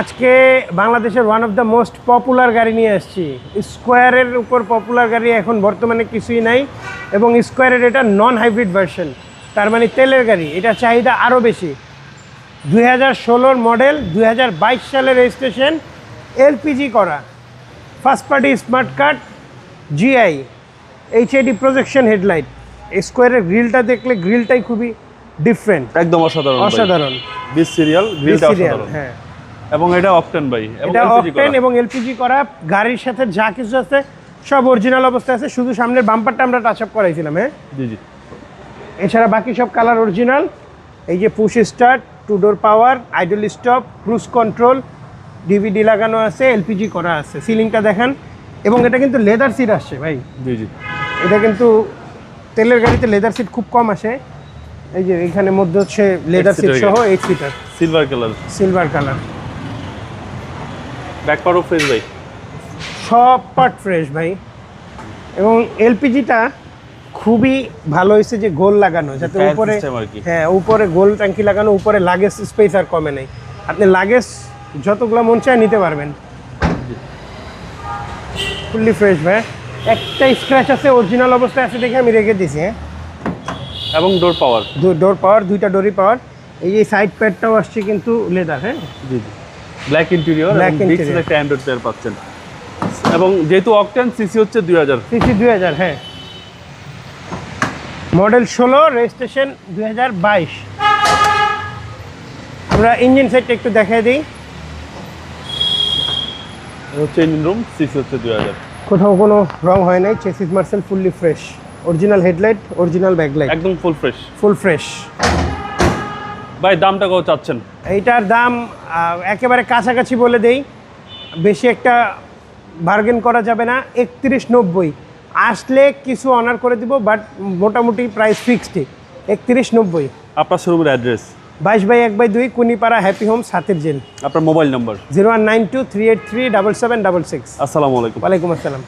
আজকে বাংলাদেশের one of the most popular গাড়ি নিয়ে আসছি। স্কোয়ারের উপর পপুলার গাড়ি এখন বর্তমানে কিছুই নাই এবং স্কোয়ারের এটা নন হাইব্রিড ভার্সন তার মানে তেলের গাড়ি এটা চাহিদা আরও বেশি। দুই হাজার ষোলোর মডেল দুই হাজার বাইশ সালের রেজিস্ট্রেশন এলপিজি করা। First party smart card GI HID projection headlight স্কোয়ারের গ্রিলটা দেখলে গ্রিলটাই খুবই ডিফারেন্ট একদম অসাধারণ অসাধারণ। বিশ সিরিয়াল গ্রিলটা অসাধারণ। হ্যাঁ। এবং এটা অকটেন ভাই এটা অকটেন এবং এলপিজি করা গাড়ির সাথে যা কিছু আছে সব অরিজিনাল অবস্থায় আছে শুধু সামনের বাম্পারটা আমরা টাচ আপ করাইছিলাম হ্যাঁ? জি জি। এছাড়া বাকি সব কালার অরিজিনাল এই যে push start two door power idle stop cruise control DVD লাগানো আছে এলপিজি করা আছে সিলিংটা দেখেন এবং এটা কিন্তু লেদার সিট আসছে ভাই। জি জি। এটা কিন্তু তেলের গাড়িতে লেদার সিট খুব কম আসে। এই যে এখানে মধ্যে হচ্ছে লেদার সিট সহ eight seater silver colour silver colour back পারও fresh ভাই? সব পার্ট ফ্রেশ ভাই। এবং এলপিজিটা খুবই ভালো হয়েছে যে গোল লাগানো যাতে উপরে। হ্যাঁ উপরে গোল ট্যাঙ্কি লাগানো উপরে লাগেজ স্পেস আর কমে নেই। আপনি লাগেজ যতগুলো মন চায় নিতে পারবেন। ফুললি ফ্রেশ ভাই। একটা স্ক্র্যাচ আছে অরিজিনাল অবস্থায় আছে দেখে আমি রেখে দিয়েছি হ্যাঁ। এবং ডোর পাওয়ার ডোর পাওয়ার দুইটা ডোরই পাওয়ার এই যে সাইড প্যাডটাও আসছে কিন্তু লেদার হ্যাঁ। জি জি। ব্ল্যাক ইন্টেরিয়র ডিক্সের interior। একটা অ্যান্ড্রয়েড প্লেয়ার পাচ্ছেন। এবং যেহেতু অকটেন সিসি হচ্ছে দুই হাজার। সিসি দুই হাজার হ্যাঁ। মডেল ষোলো রেজিস্ট্রেশন দুই হাজার বাইশ। আমরা ইঞ্জিন সাইডটা একটু দেখাই দিই। হচ্ছে ইঞ্জিন রুম সিসি হচ্ছে দুই হাজার। কোথাও কোনো রং হয় নাই chassis Marcel fully fresh original headlight original backlight একদম ফুল ফ্রেশ ফুল ফ্রেশ ভাই দামটা কত চাচ্ছেন? এইটার দাম একেবারে কাছাকাছি বলে দেই। বেশি একটা বার্গেন করা যাবে না একত্রিশ নব্বই। আসলে কিছু অনার করে দিব বাট মোটামুটি প্রাইস ফিক্সডই একত্রিশ নব্বই। আপনার শোরুমের অ্যাড্রেস বাইশ বাই এক বাই দুই কুনিপাড়া হ্যাপি হোম সাতের জেল। আপনার mobile number zero one nine two three eight three double seven double six. আসসালামু আলাইকুম। ওয়ালাইকুম আসসালাম।